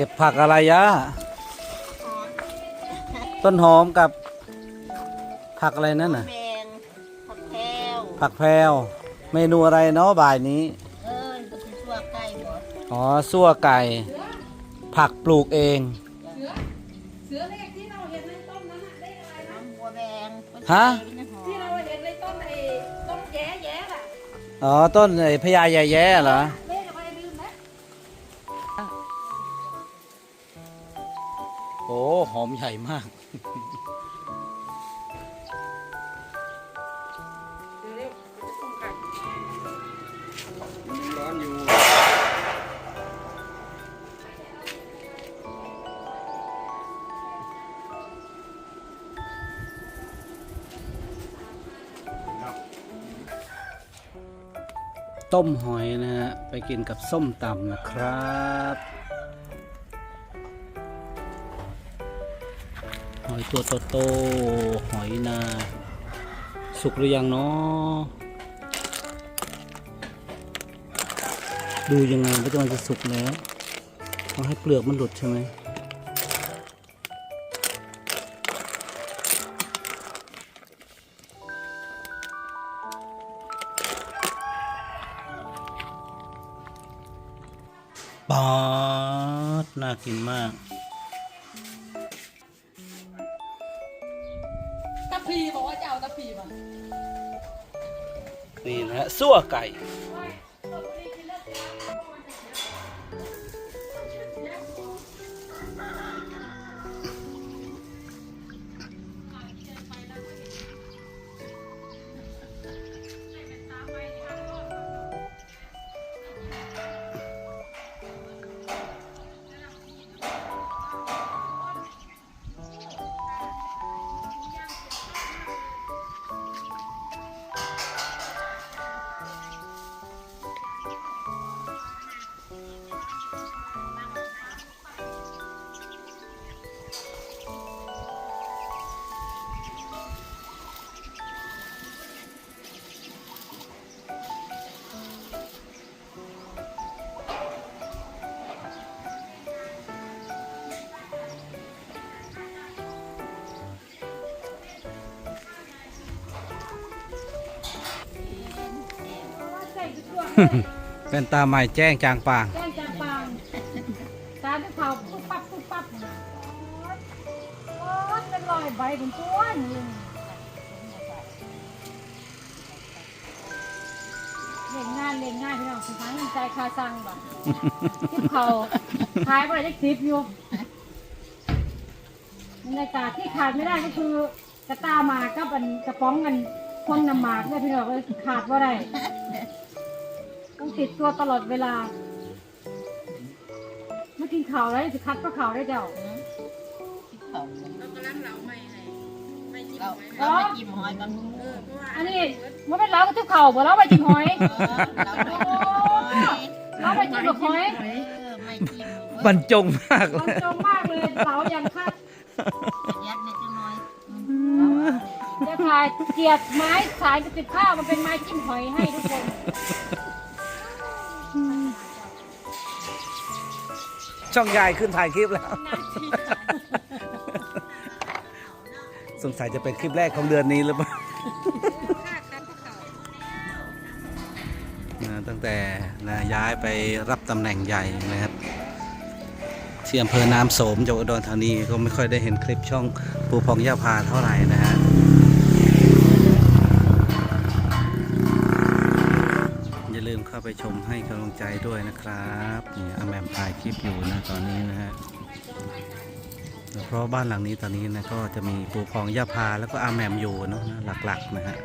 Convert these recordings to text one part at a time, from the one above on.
ก็บผักอะไรยะต้นหอมกับ ผักอะไรนั่นน่ะแมงผักแพรวผักแพรวเมนูอะไรเนาะบ่ายนี้ เออก็คือชั่วใกล้หมดอ๋อซั่วไก่ ผักปลูกเอง เสือเลขที่เราเห็นในต้นนั้นน่ะได้อะไรนะน้ำบัวแดงฮะ ที่เราเห็นในต้นไอ้ต้นแย้แย้ๆน่ะอ๋อต้นไอ้พญาแย่แย่ๆเหรอ อ้ หอมใหญ่มากเร็วๆจะส่งกันร้อนอยู่ต้มหอยนะฮะไปกินกับส้มตำนะครับ หอยตัวโตๆหอยนา สุกหรือยังเนาะดูยังไงว่าจะมันจะสุกแล้วต้องให้เปลือกมันหลุดใช่ไหมปอดน่ากินมาก ตะพีบอกว่าจะเอาตะพีมานี่นะฮะซั่วไก่ ส่ทุกตัวเป็นตาใหม่แจ้งจางปางแจ้งจางปางตาที่เขาปุ๊บปั๊บปุ๊บปั๊บโอ้ยเป็นรอยใบเป็นตัวนี่เล่นงานเล่นงานพี่น้องสุดท้ายเงินใจคาซังบ่ที่เขาขายไปได้คลิปอยู่บรรยากาศที่ขาดไม่ได้ก็คือกระตาหมากกับอันกระป๋องกันคนนำหมากเนี่ยพี่น้องเลยขาดว่าได้ ต้องติดตัวตลอดเวลาเมื่อกินข่าวแล้วจะคัดก็ข่าวได้เจ้าเราเราไม่กินหอยกันอันนี้มันเป็นเล้ากับทุกเข่าบ่เล้าไปกินหอยเราไม่กินหอยเล้าไปกินกับหอยเออไม่กินบรรจงมากเลมันยจงมากเลยเล้ายังคัดยัดในจังน้อยจะขายเกียดไม้สายจะติดข้าวมันเป็นไม้จิ้มหอยให้ทุกคน ช่องยายขึ้นถ่ายคลิปแล้ว สงสัยจะเป็นคลิปแรกของเดือนนี้หรือเปล่านะตั้งแต่นะย้ายไปรับตำแหน่งใหญ่นะครับที่อำเภอน้ำโสมจังหวัดอุดรธานีก็ไม่ค่อยได้เห็นคลิปช่องปูพองย่าพาเท่าไหร่นะฮะ มเข้าไปชมให้กำลังใจด้วยนะครับนี่อาแมมถ่ายคลิปอยู่นะตอนนี้นะฮะเพราะบ้านหลังนี้ตอนนี้นะก็จะมีปูพองย่าพาแล้วก็อาแมมอยู่เนาะนะหลักๆนะฮะ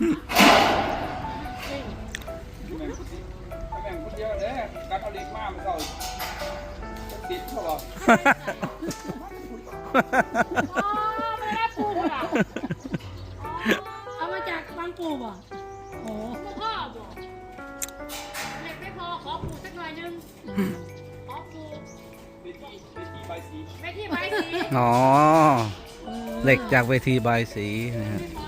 แม่งแม่งคนเดียวเลยกัดเอาเล็กมากมันก็ติดเขาบอกอ๋อไม่ได้ปูอะเอามาจากบางปูบ่โอ้พ่อบ่เหล็กไม่พอขอปูสักหน่อยนึงขอปูเวทีเวทีใบสีไม่ที่ใบสี อ๋อ เหล็กจากเวทีบายสีนะฮะ ไม่พ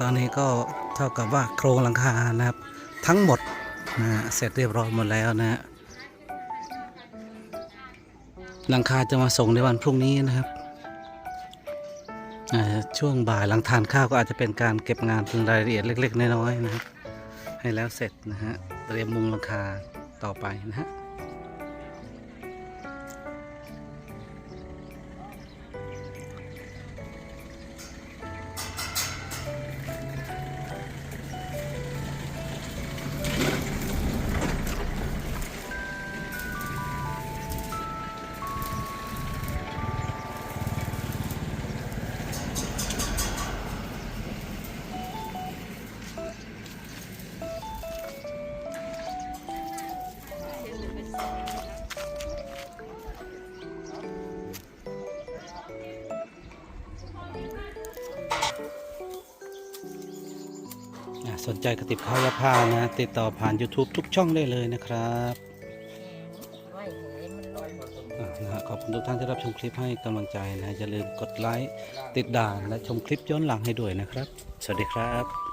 ตอนนี้ก็เท่ากับว่าโครงหลังคานะครับ ทั้งหมดนะเสร็จเรียบร้อยหมดแล้วนะฮะหลังคาจะมาส่งในวันพรุ่งนี้นะครับช่วงบ่ายหลังทานข้าวก็อาจจะเป็นการเก็บงานเป็นรายละเอียดเล็ก ๆ น้อยๆนะครับ ให้แล้วเสร็จนะฮะเตรียมมุงหลังคาต่อไปนะฮะ สนใจกระติบข้าวยาผ้านะ ติดต่อผ่าน YouTube ทุกช่องได้เลยนะครับนะฮะขอบคุณทุกท่านที่รับชมคลิปให้กำลังใจนะอย่าลืมกดไลค์ติดด่านและชมคลิปย้อนหลังให้ด้วยนะครับ สวัสดีครับ